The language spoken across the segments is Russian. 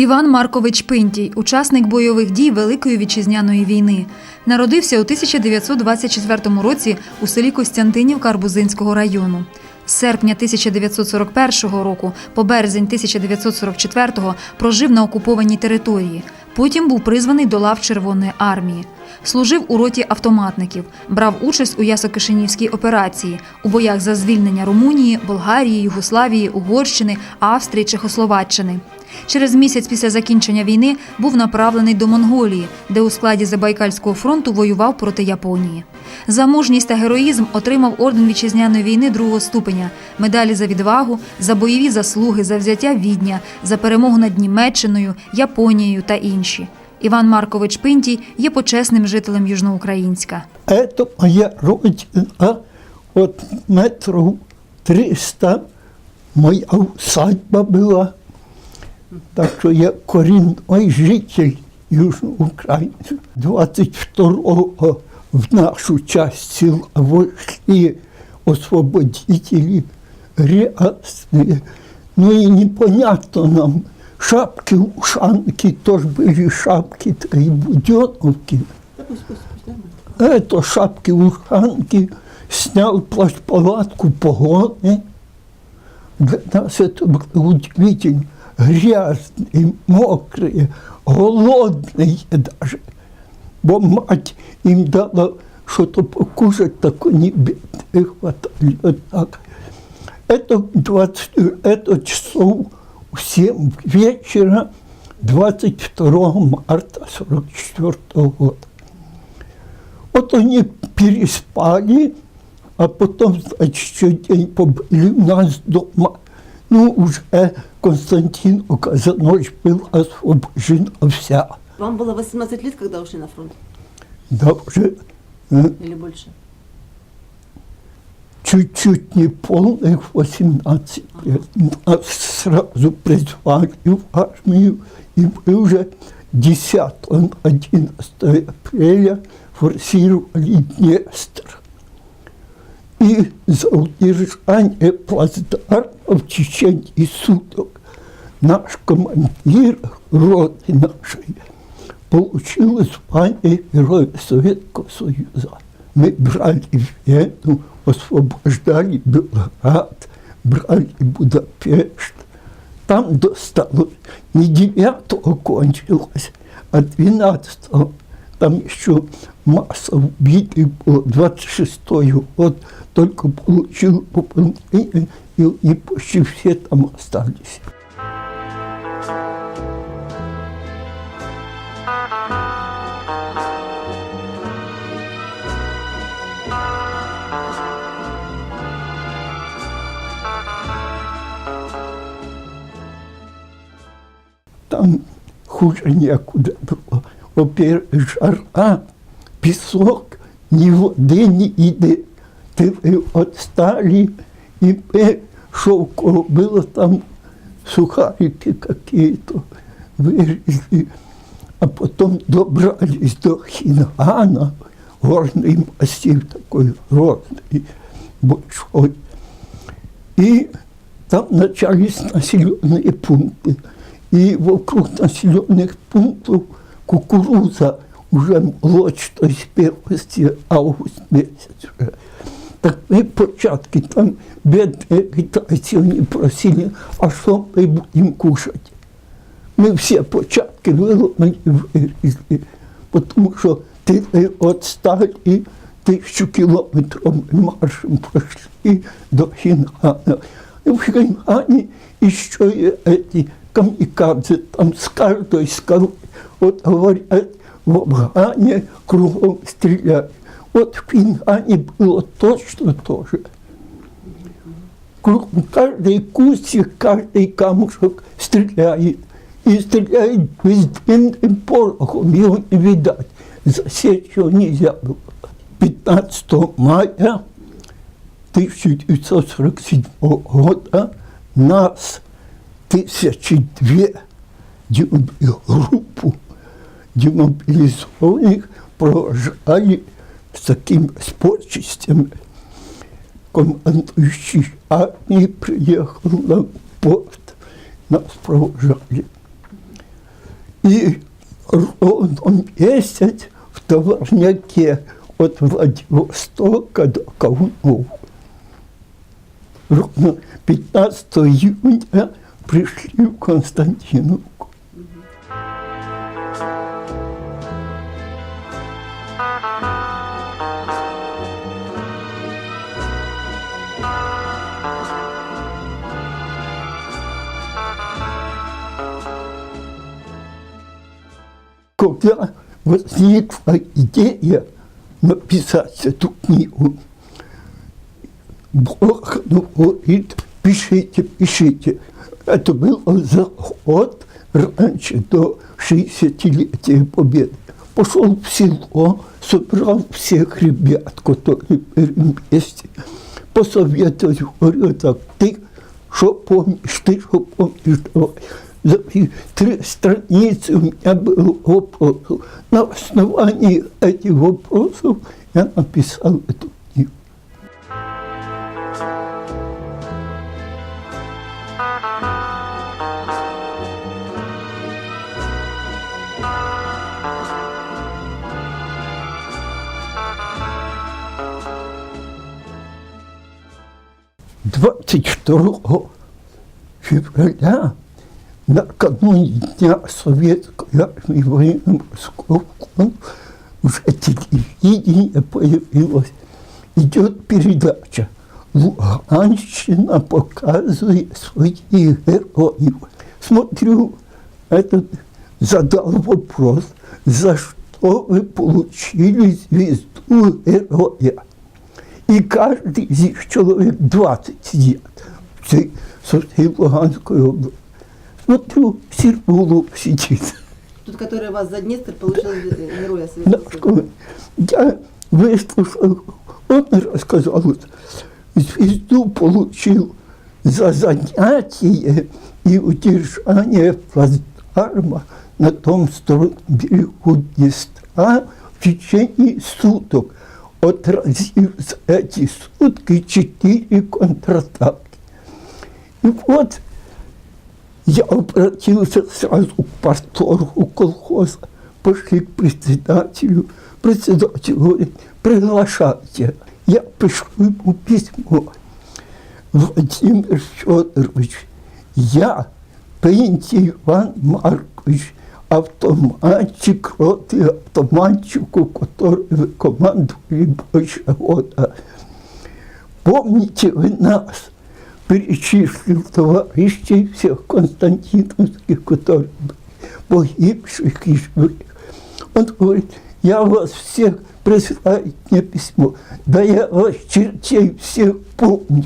Іван Маркович Пинтій, учасник бойових дій Великої вітчизняної війни. Народився у 1924 році у селі Костянтинівка Арбузинського району. З серпня 1941 року по березень 1944 прожив на окупованій території. Потім був призваний до лав Червоної армії. Служив у роті автоматників, брав участь у Ясокишинівській операції, у боях за звільнення Румунії, Болгарії, Югославії, Угорщини, Австрії, Чехословаччини. Через місяць після закінчення війни був направлений до Монголії, де у складі Забайкальського фронту воював проти Японії. За мужність та героїзм отримав орден вітчизняної війни другого ступеня, медалі за відвагу, за бойові заслуги, за взяття відня, за перемогу над Німеччиною, Японією та інші. Іван Маркович Пинтій є почесним жителем Южноукраїнська. Это моя родина, от метров 300 моя усадьба была. Так что я коренной житель Южноукраины. 22-го в нашу часть села вошли освободители рясные. Ну и непонятно нам, шапки, ушанки, тоже были шапки, и буденовки. Это шапки, ушанки, снял плащ-палатку, погоны. Для нас это было удивительно. Грязные, мокрые, голодные даже. Бо мать им дала что-то покушать, так они бедные хватали. Вот так. Это, 20, это часов в 7 вечера 22 марта 44 года. Вот они переспали, а потом, значит, еще день побыли у нас дома. Ну, уже Константиновка за ночь была освобождена вся. Вам было 18 лет, когда ушли на фронт? Да, уже э, Или больше? чуть-чуть не полных 18 лет. Нас сразу призвали в армию, и мы уже 10-11 апреля форсировали Днестр. И за удержание плацдарма в течение суток наш командир роты нашей получил звание Героя Советского Союза. Мы брали Вену, освобождали Белград, брали Будапешт. Там досталось не 9 кончилось, а 12 Там еще масса убитых было, 26-й год только получил пополнение, и, и почти все там остались. там хуже некуда было. Во-первых, жара, песок, ни воды, ни еды. Ты отстали, и мы шелково было там сухарики какие-то вырезали. А потом добрались до Хингана, горный массив такой родный, большой. И там начались населенные пункты. И вокруг населенных пунктов кукуруза уже молочь, то есть первости август месяц уже. Так мы початки там бедные китайцы, они просили, а что мы будем кушать? Мы все початки выломали, вырезали, потому что ты отстали тысячу километров мы маршем прошли до Хинхана. И в Хинхане еще и эти камикадзе там с каждой скалы. Вот говорят, в Афгане кругом стреляют. Вот в Пингане было точно то же. Кругом каждый кустик, каждый камушек стреляет. И стреляет бездымным порохом, его не видать. Засечь его нельзя было. 15 мая 1947 года нас тысячи две группу демобилизованных провожали с такими с почестями. Командующий армией приехал на порт, нас провожали. И ровно месяц в Товарняке от Владивостока до Каунова. Ровно 15 июня пришли в Константиновку. Когда возникла идея написать эту книгу, Бог говорит, пишите, пишите. Это был заход раньше, до 60-летия Победы. Пошел в село, собрал всех ребят, которые были вместе, посоветовал, говорю, так, ты что помнишь, ты что помнишь, давай. Три страницы у меня было вопросов. На основании этих вопросов я написал эту книгу. Двадцать второго февраля, накануне Дня Советской Армии военно-морского уже телевидение появилось. Идет передача. Луганщина показывает своих героев. Смотрю, этот задал вопрос, за что вы получили звезду героя. И каждый из них человек 20 сидят всей, со всей Луганской области. Смотрю, Сергулов сидит. Тот, который вас за Днестр получил э, Героя Да, Советского Союза. Я выслушал, он рассказал, вот, звезду получил за занятие и удержание плацдарма на том стороне берегу Днестра в течение суток, Отразив за эти сутки четыре контратаки. И вот я обратился сразу к порторгу колхоза, пошли к председателю. Председатель говорит, приглашайте. Я пишу ему письмо. Владимир Федорович, я, Пенти Иван Маркович, автоматчик роты автоматчику, который командовали больше года. Помните вы нас? Перечислил товарищей всех Константиновских, которые погибших и живых. Он говорит, я вас всех присылаю мне письмо. Да я вас чертей всех помню.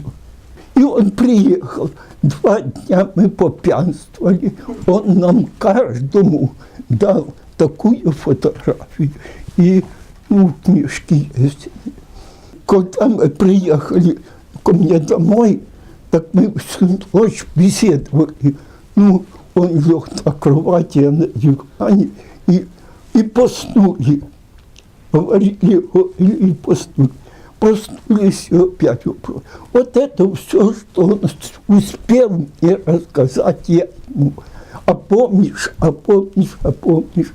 И он приехал. Два дня мы попьянствовали. Он нам каждому дал такую фотографию. И ну, книжки есть. Когда мы приехали ко мне домой, так мы всю ночь беседовали. Ну, он лег на кровати, я на диване, и, и поснули. Говорили, говорили, и поснули. Проснулись опять вопрос. Вот это все, что он успел мне рассказать я ему. А помнишь, а помнишь, а помнишь.